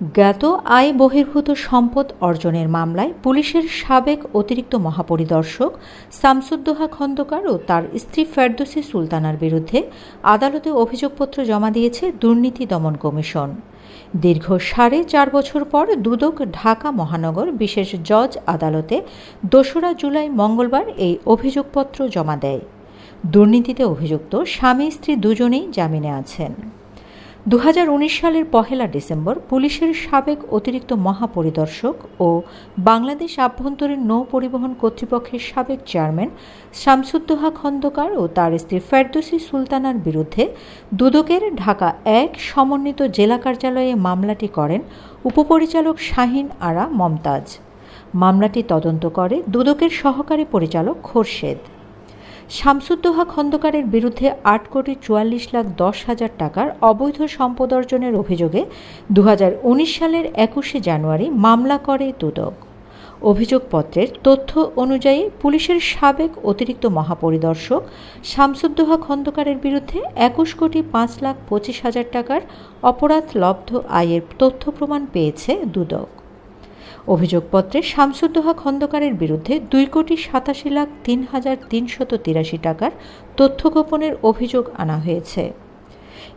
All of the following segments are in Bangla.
জ্ঞাত আয় বহির্ভূত সম্পদ অর্জনের মামলায় পুলিশের সাবেক অতিরিক্ত মহাপরিদর্শক শামসুদ্দোহা খন্দকার ও তার স্ত্রী ফেরদোসি সুলতানার বিরুদ্ধে আদালতে অভিযোগপত্র জমা দিয়েছে দুর্নীতি দমন কমিশন। দীর্ঘ সাড়ে চার বছর পর দুদক ঢাকা মহানগর বিশেষ জজ আদালতে দোসরা জুলাই মঙ্গলবার এই অভিযোগপত্র জমা দেয়। দুর্নীতিতে অভিযুক্ত স্বামী স্ত্রী দুজনেই জামিনে আছেন। দু হাজার উনিশ সালের পহেলা ডিসেম্বর পুলিশের সাবেক অতিরিক্ত মহাপরিদর্শক ও বাংলাদেশ আভ্যন্তরীণ নৌ পরিবহন কর্তৃপক্ষের সাবেক চেয়ারম্যান শামসুদ্দোহা খন্দকার ও তার স্ত্রী ফেরদৌসি সুলতানার বিরুদ্ধে দুদকের ঢাকা এক সমন্বিত জেলা কার্যালয়ে মামলাটি করেন উপপরিচালক শাহিন আরা মমতাজ। মামলাটি তদন্ত করে দুদকের সহকারী পরিচালক খোরশেদ। শামসুদ্দোহা খন্দকারের বিরুদ্ধে আট কোটি চুয়াল্লিশ লাখ দশ হাজার টাকার অবৈধ সম্পদ অর্জনের অভিযোগে দু হাজার উনিশ সালের একুশে জানুয়ারি মামলা করে দুদক। অভিযোগপত্রের তথ্য অনুযায়ী পুলিশের সাবেক অতিরিক্ত মহাপরিদর্শক শামসুদ্দোহা খন্দকারের বিরুদ্ধে একুশ কোটি পাঁচ লাখ পঁচিশ হাজার টাকার অপরাধ লব্ধ আয়ের তথ্য প্রমাণ পেয়েছে দুদক। অভিযোগপত্রে শামসুদ্দোহা খন্দকারের বিরুদ্ধে দুই কোটি সাতাশি লাখ তিন হাজার তিনশত তিরাশি টাকার তথ্য গোপনের অভিযোগ আনা হয়েছে।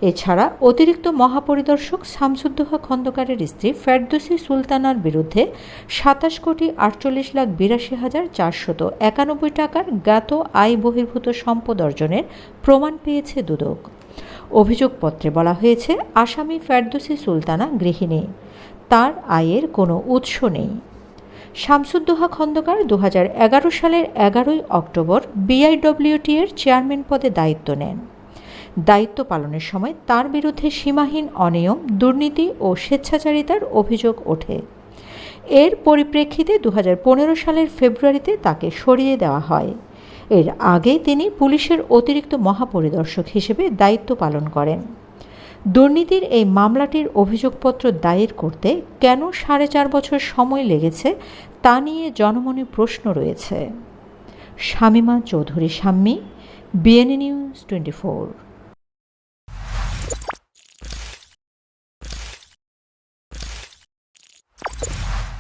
এছাড়া অতিরিক্ত মহাপরিদর্শক শামসুদ্দোহা খন্দকারের স্ত্রী ফেরদোসি সুলতানার বিরুদ্ধে সাতাশ কোটি আটচল্লিশ লাখ বিরাশি হাজার চারশত একানব্বই টাকার জ্ঞাত আয় বহির্ভূত সম্পদ অর্জনের প্রমাণ পেয়েছে দুদক। অভিযোগপত্রে বলা হয়েছে, আসামি ফেরদোসি সুলতানা গৃহিণী। তার আয়ের কোনো উৎস নেই। শামসুদ্দোহা খন্দকার দু হাজার এগারো সালের এগারোই অক্টোবর বিআইডব্লিউটি এর চেয়ারম্যান পদে দায়িত্ব নেন। দায়িত্ব পালনের সময় তার বিরুদ্ধে সীমাহীন অনিয়ম, দুর্নীতি ও স্বেচ্ছাচারিতার অভিযোগ ওঠে। এর পরিপ্রেক্ষিতে দু হাজার পনেরো সালের ফেব্রুয়ারিতে তাকে সরিয়ে দেওয়া হয়। এর আগে তিনি পুলিশের অতিরিক্ত মহাপরিদর্শক হিসেবে দায়িত্ব পালন করেন। দুর্নীতির এই মামলাটির অভিযোগপত্র দায়ের করতে কেন সাড়ে চার বছর সময় লেগেছে তা নিয়ে জনমনে প্রশ্ন রয়েছে। Shamima Chowdhury Shammi BNA news twenty four